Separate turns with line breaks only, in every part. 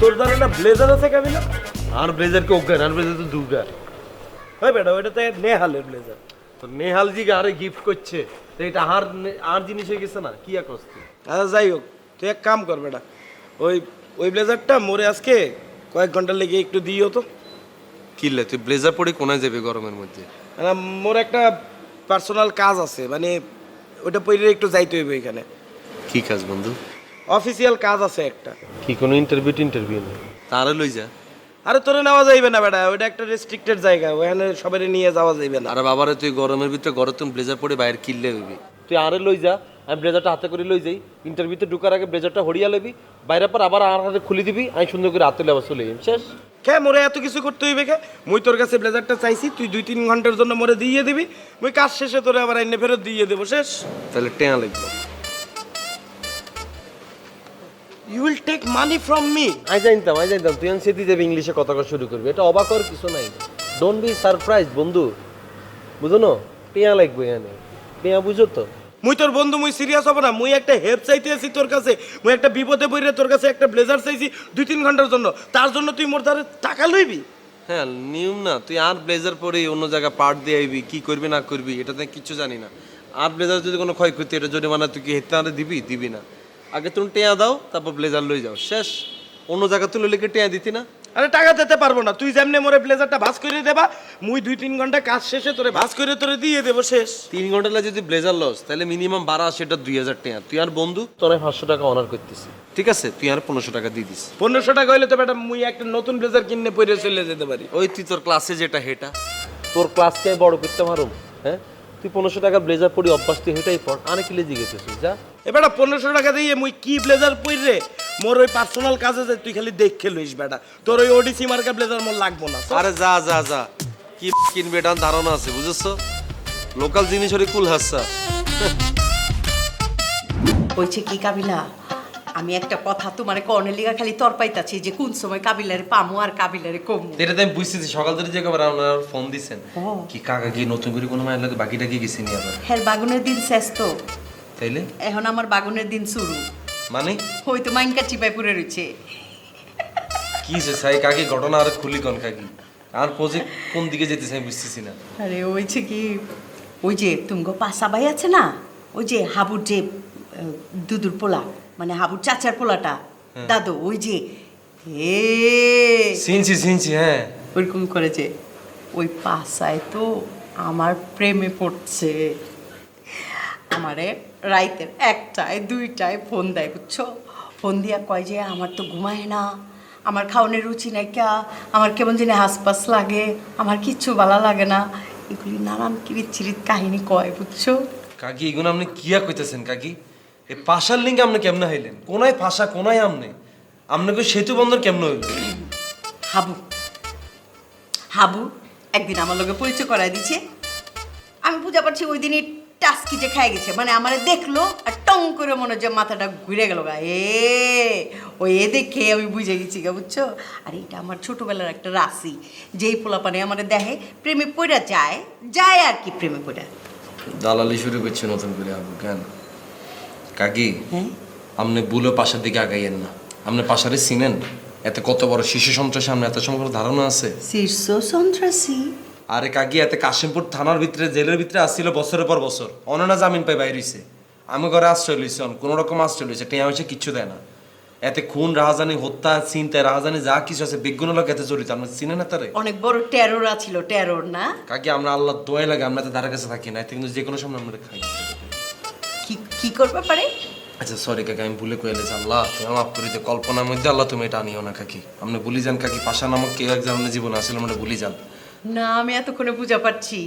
তোর দ্বারা না ব্লেজার আছে কাবিলা
আর ব্লেজারকে অজ্ঞান আর ব্লেজার তো দুর্গা।
হয় বেটা ওইটা তো নেহালের ব্লেজার।
তো নেহাল জি আরে গিফট করছে তো এটা আর আর জিনিস হয়ে গেছে না? কি একস
আচ্ছা যাই হোক তুই এক কাম কর বেটা। ওই ওই ব্লেজারটা মোরে আজকে কয়েক ঘণ্টা লেগে একটু দিও তো।
কিনলে তুই ব্লেজার পরে কোনায় যাবে গরমের মধ্যে?
না, মোর একটা পার্সোনাল কাজ আছে মানে ওটা পরে একটু যাইতে হইবে এখানে।
কি কাজ বন্ধু?
অফিসিয়াল কাজ আছে একটা।
কি কোনো ইন্টারভিউ ইন্টারভিউ নেই?
তারে লই যা।
আরে তোরে নেওয়া যাইবে না বেটা ওইটা একটা রেস্ট্রিক্টেড জায়গা ওখানে সবাই নিয়ে যাওয়া যাইবে না।
আর বাবারে তুই গরমের ভিতরে গরম তুমি ব্লেজার পরে বাইরে কিনলে হইবি।
তুই আরে লই যা আমি ব্লেজারটা হাতে করে লই যাই। ইন্টারভিউতে ঢুকার আগে ব্লেজারটা হরিয়া লবি বাইরে পর আবার আর হাতে খুলে দিবি আমি সুন্দর করে হাতে আবার চলে যাই শেষ।
খে মোরে এত কিছু করতে হইবে খে মুই তোর কাছে ব্লেজারটা চাইছি তুই দুই তিন ঘণ্টার জন্য মোরে দিয়ে দিবি মুই কাজ শেষে তোরে আবার এনে ফেরত দিয়ে দেবো শেষ।
তাহলে টেয়া লাগবে।
You will take money from me
আমি জানতাম আমি জানতাম। তুই সেটি যাবি ইংলিশে কথা কওয়া শুরু করবি। এটা অবাক হওয়ার কিছু নাই। ডোন্ট বি সারপ্রাইজ বন্ধু। বুঝো না? পেঁয়া লাগবে এখানে। পেঁয়া বুঝো তো?
মুই তোর বন্ধু মুই সিরিয়াস হব না। মুই একটা হেল্প চাইতে আছি তোর কাছে। মুই একটা বিপদে পড়ে তোর কাছে একটা ব্লেজার চাইছি দুই তিন ঘণ্টার জন্য। তার জন্য তুই মোর দ্বারা টাকা লইবি?
হ্যাঁ নিয়ম না। তুই আর ব্লেজার পরে অন্য জায়গায় পার্ট দিয়ে আইবি কি করবি না করবি এটা তো কিছু জানি না। আর ব্লেজার যদি কোনো ক্ষয়ক্ষতি এটা জরিমানা তুই কি হেতে দিবি? দিবি না। আগে তুমি টেয়া দাও তারপর ব্লেজার লই যাও। শেষ। অন্য জায়গা তুলে লিখে টেয়া দিতি না?
আরে টাকা দিতে পারব না। তুই যেমনি মোরে ব্লেজারটা ভাস করে দেবা মুই দুই তিন ঘণ্টা কাজ শেষে তোরে ভাস করে তোরে দিয়ে দেবো শেষ।
তিন ঘণ্টা লাগে যদি ব্লেজার লস তাহলে মিনিমাম বারো সেটা দুই হাজার টেয়া। তুই আর বন্ধু?
তোর পাঁচশো টাকা অনার করতেছি।
ঠিক আছে তুই আর পনেরোশো টাকা দিয়ে দিস।
পনেরোশো টাকা হইলে তো বেটা মুই একটা নতুন ব্লেজার কিনে পরে চলে যেতে পারি।
ওই তুই তোর ক্লাসে যেটা হেটা
তোর ক্লাসকে বড় করতে পারুম হ্যাঁ? তুই পনেরোশো টাকা ব্লেজার পরি অভ্যাস তুই হেটাই পড় আরে কিলে জিজ্ঞেসিস যা।
এবার পনেরোশো টাকা দিয়ে মুই কি ব্লেজার পরে মোর ওই পার্সোনাল কাজে যে তুই খালি দেখে লইস বেটা। তোর ওই ওডিসি মার্কা ব্লেজার মোর লাগবো না
আরে যা যা যা। কি কিনবে এটা ধারণা আছে বুঝেছ? লোকাল জিনিস হলে কুল হাসা।
বলছে কি কাবিলা আমি একটা কথা তোমার কর্নেলিগা খালি তর পাইতাছি যে কোন সময় কাবিলারে পামু আর কাবিলারে কমু।
এটা তো আমি বুঝতেছি সকাল ধরে যে একবার আপনার ফোন দিছেন। কি কাকা কি নতুন করে কোনো মায়ের লাগে বাকিটা কি গেছি নি আবার?
হ্যাঁ বাগুনের দিন শেষ তো।
তাইলে?
এখন আমার বাগুনের দিন শুরু।
মানে?
হয়তো মাইনকা চিপাই পড়ে রয়েছে।
কি সে সাই কাকি ঘটনা আর খুলি কোন কাকি। আর প্রজেক্ট কোন দিকে যেতেছে আমি বুঝতেছি না।
আরে ওইছে কি ওই যে তুমগো পাশা ভাই আছে না ওই যে হাবুর যে দুদুর পোলা মানে হাবুর চাচার পোলাটা দাদু ওই যে হে
চিনছি চিনছি হ্যাঁ।
ওরকম করেছে ওই পাশায় তো আমার প্রেমে পড়ছে। আমারে রাইতের একটায় দুইটায় ফোন দেয় বুঝছ? ফোন দিয়া কয় যে আমার তো ঘুমায় না আমার খাওয়ানোর রুচি নাইকা আমার কেমন জানি হাসপাস লাগে আমার কিচ্ছু ভালো লাগে না। এগুলি নানান কিরিত চিরিত কাহিনী কয় বুঝছ?
কাকি এগুলো আপনি কিয়া কইতেছেন কাকি? এই পাশার লিঙ্গে আপনি কেমনে হইলেন? কোনায় পাশা কোনায় আপনি আপনাকে সেতু বন্দর কেমন হইল?
হাবু হাবু একদিন আমার লগে পরিচয় করায় দিছে। আমি বুঝা পারছি ওই দিনই টাস্কি যে খাই গেছে মানে আমারে দেখল আর টং করে মনে হচ্ছে মাথাটা ঘুরে গেল গা। এ ওই এ দেখে আমি বুঝে গেছি গা বুঝছ? আর এটা আমার ছোটবেলার একটা রাশি যেই পোলাপানে আমারে দেখে প্রেমে পড়া যায় যায় আর কি প্রেমে পড়া
দালালি শুরু করছে নতুন করে আবু কেন? কাকি
হ্যাঁ?
আপনি বুলো পাশার দিকে আগাইয়েন না। আপনি পাশারে চিনেন? এতে কত বড় শিশু সন্ত্রাসী আপনার এত সময় ধারণা আছে?
শীর্ষ সন্ত্রাসী?
আরে কাকি এতে কাশিমপুর থানার ভিতরে জেলের ভিতরে আসছিল বছরের পর বছর। অননা জামিন পাই বাইর হইছে। আমি ঘরে আশ্রয় লইছি অন কোনো রকম আশ্রয় লইছে টেয়া হয়েছে কিচ্ছু দেয় না। এতে খুন রাহাজানি হত্যা চিন্তা রাহাজানি যা কিছু আছে বিজ্ঞান লোক এতে জড়িত। আপনি চিনেন না তারে?
অনেক বড় টেরোর ছিল টেরোর না?
কাকি আমরা আল্লাহ দোয়াই লাগে আমরা তো ধারে কাছে থাকি না এতে কিন্তু যে কোনো সময় আমরা খাই।
কি কি করবে পারে
আচ্ছা সরি কাকি আমি ভুলে কয়ে লেছি আল্লাহ তুমি মাফ করে দিও। কল্পনার মধ্যে আল্লাহ তুমি এটা আনিও না কাকি। আপনি ভুলি যান কাকি পাশা নামক কেউ একজন জীবন আসলে আমরা ভুলি যান।
না, আমি এতক্ষণে বুঝা পারছি।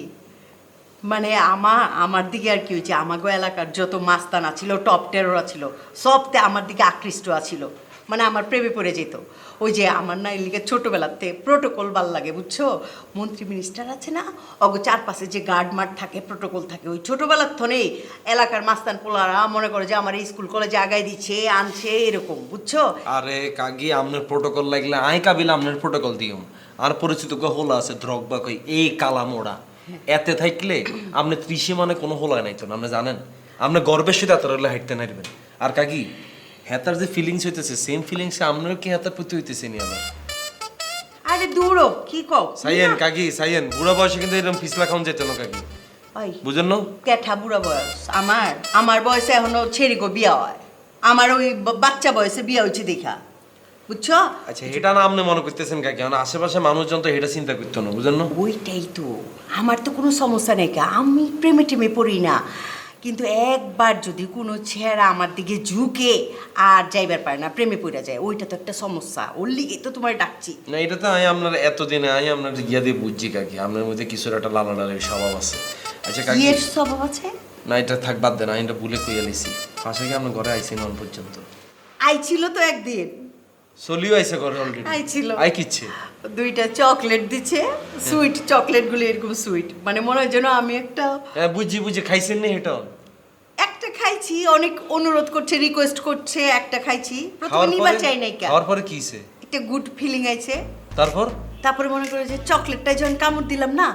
মানে আমার আমার দিকে আর কি হয়েছে, আমাগো এলাকার যত মাস্তানা ছিল টপ টেরোরা ছিল, সবতে আমার দিকে আকৃষ্ট ছিল মানে আমার প্রেমে পড়ে যেত। ওই যে আমার না এদিকে ছোটোবেলাতে প্রোটোকল ভালো লাগে, বুঝছ? মন্ত্রী মিনিস্টার আছে না, অগো চারপাশে যে গার্ড মার্ট থাকে প্রোটোকল থাকে, ওই ছোটোবেলার থনেই এলাকার মাস্তান পোলারা মনে করে যে আমার স্কুল কলেজে আগায় দিচ্ছে, আনছে, এরকম, বুঝছ?
আরে কাকি, আপনার প্রোটোকল লাগলে, আয় কাবিল, আপনার প্রোটোকল দিও আর পরিচিত কো হোলা আছে দ্রগবা কই এই কালা মোড়া। এতে থাকলে আপনি ত্রিশে মানে কোনো হোলা নাই তো আপনি জানেন? আপনি গর্বের সাথে এত রলে হাঁটতে নারবেন আর কাকি হেতার যে ফিলিংস হইতেছে সেম ফিলিংস আপনারও কি হেতার প্রতি হইতেছে নি আবার?
আরে দূরও কি কও?
সাইয়েন কাকি সাইয়েন বুড়া বয়সে কিন্তু এরকম ফিসলা খাওয়ান যেত না কাকি? বুঝেন না?
ক্যাঠা বুড়া বয়স আমার আমার বয়সে এখনও ছেড়ে গো বিয়া হয়। আমার ওই বাচ্চা বয়সে বিয়া হয়েছে দেখা। বুঝছ?
আচ্ছা এটা না আপনি মনে করতেছেন কাকি? কারণ আশেপাশে মানুষজন তো এটা চিন্তা করতো না বুঝেন না?
ওইটাই তো। আমার তো কোনো সমস্যা নেই কা। আমি প্রেমে টেমে পড়ি না। কিন্তু একবার যদি কোনো ছেঁড়া আমার দিকে ঝুঁকে আর যাইবার পারে না প্রেমে পড়ে যায় ওইটা তো একটা সমস্যা। ওর লিগে তো তোমার ডাকছি।
না এটা তো আমি আপনার এতদিনে আমি আপনার গিয়া দিয়ে বুঝছি কাকি। আপনার মধ্যে কিছুর একটা লালা লালের স্বভাব আছে। আচ্ছা কাকি?
বিয়ের স্বভাব আছে?
না এটা থাক বাদ দেন আমি এটা ভুলে কইয়া লিছি পাশে কি আপনার ঘরে আইসি নন পর্যন্ত?
আইছিল তো একদিন।
চলিও আইসে ঘরে অলরেডি
আইছিল।
আই কিচ্ছে
দুইটা চকলেট দিচ্ছে সুইট চকলেটগুলো এরকম সুইট। মানে মনে হয় যেন আমি একটা
হ্যাঁ বুঝি বুঝি খাইছেন নি এটা?
একটা খাইছি অনেক অনুরোধ করছে রিকোয়েস্ট করছে একটা খাইছি। প্রথমে নিবা চাই নাই কা
খাওয়ার পরে কি হইছে?
একটা গুড ফিলিং আইছে।
তারপর?
তারপরে মনে করে যে চকলেটটা যখন কামড় দিলাম না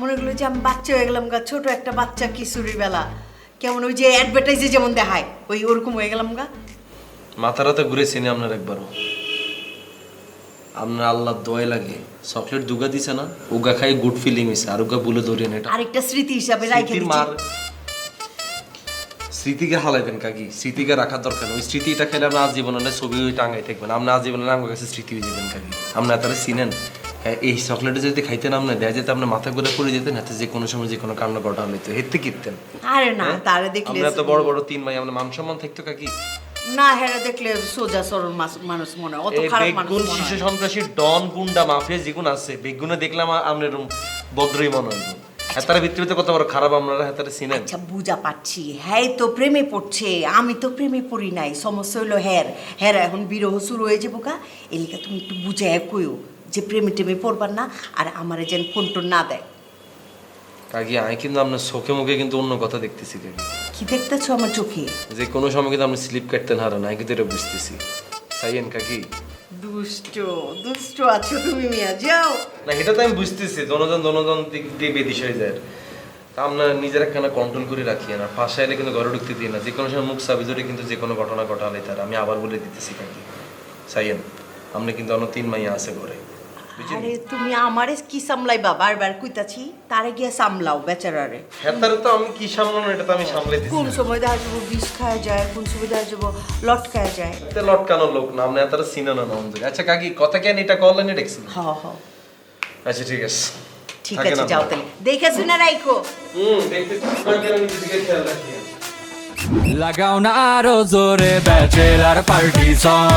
মনে করল যে আমি বাচ্চা হয়ে গেলাম গা ছোট একটা বাচ্চা কিশোরীর বেলা। কেমন ওই যে অ্যাডভার্টাইজে যেমন দেখায় ওই ওরকম হয়ে গেলাম গা।
মাথারাতে ঘুরেছি না আপনার একবারও? আপনার আল্লাহ দয় লাগে। চকলেট দুগা দিছে না উগা খাই গুড ফিলিং হয়েছে আর উগা বলে ধরিয়েন এটা।
আরেকটা স্মৃতি হিসাবে
স্মৃতির মার স্মৃতিকে হালাইবেন কাকি স্মৃতিকে রাখার দরকার ওই স্মৃতিটা খেলে আপনার আজীবনে ছবি ওই টাঙ্গাই থাকবেন। আপনি আজীবনে আমার কাছে স্মৃতি হয়ে যাবেন কাকি। আপনার তারা চিনেন। হ্যাঁ, এই চকলেটে যদি খাইতেন আপনি দেখা যেতে আপনার মাথা ঘুরে পড়ে যেতেন হাতে যে কোনো সময় যে কোনো কান্না ঘটা হইতো। হেতে কিনতেন
আরে না তারে দেখলে
আমরা এত বড় বড় তিন ভাই আপনার মান সম্মান থাকতো কাকি?
না হেরা দেখলে সোজা সরল মানুষ মনে হয় অত
এই
খারাপ মানুষ
বেগুন
মনে হয়।
শিশু সন্ত্রাসী ডন গুন্ডা মাফিয়া যেগুলো আছে বেগুনে দেখলাম ভদ্রই মনে হইব। হেতার ভিতরে কত বড় খারাপ আপনারা হেতারে চিনেন
আচ্ছা বুঝা পাচ্ছি হ্যাঁ তো প্রেমে পড়ছে আমি তো প্রেমে পড়ি নাই সমস্যা হলো হ্যার হ্যার এখন বিরহ শুরু হয়ে যাব গা। এলিকা তুমি একটু বুঝে কইও যে প্রেমে টেমে পড়বার না আর আমারে যেন ফোন টোন না দেয়।
কাকি আমি কিন্তু আপনার চোখে মুখে কিন্তু অন্য কথা দেখতেছি কাকি।
কি দেখতেছো আমার চোখে?
যে কোনো সময় কিন্তু আপনি স্লিপ কাটতেন হারান আমি কিন্তু এটা বুঝতেছি। সাইয়েন কাকি?
দুষ্ট দুষ্ট আছো তুমি মিয়া যাও।
না এটা তো আমি বুঝতেছি জনজন দনজন দিক দিয়ে বেদিস হয়ে যায়। তা আপনার নিজের একখানা কন্ট্রোল করে রাখি না পাশে এলে কিন্তু ঘরে ঢুকতে দিই না। যে কোনো সময় মুখ চাবি ধরে কিন্তু যে কোনো ঘটনা ঘটালে তার। আমি আবার বলে দিতেছি কাকি সাইয়েন আপনি কিন্তু অন্য তিন মাইয়া আছে ঘরে।
আরে তুমি আমারে কি সামলাইবা? বারবার কইতাছি তারে গিয়া সামলাও বেচারারে।
হেতার তো আমি কি সামলানো এটা তো আমি সামলাইতেছি
কোন সময় দেখা যাব বিষ খাওয়া যায় কোন সময় দেখা যাব লট খাওয়া যায়।
এতে লটকানো লোক না আপনি এতারা চিনে না নাম জায়গা আচ্ছা কাকি কথা কেন এটা কলেন দেখছি
হ হ।
আচ্ছা ঠিক আছে।
ঠিক আছে। যাও তাহলে। দেখে শুনে রাখো
হুম আপনাকে আমি নিজেকে খেয়াল রাখি।
লাগাও না আরও জোরে ব্যাচেলার পার্টি সং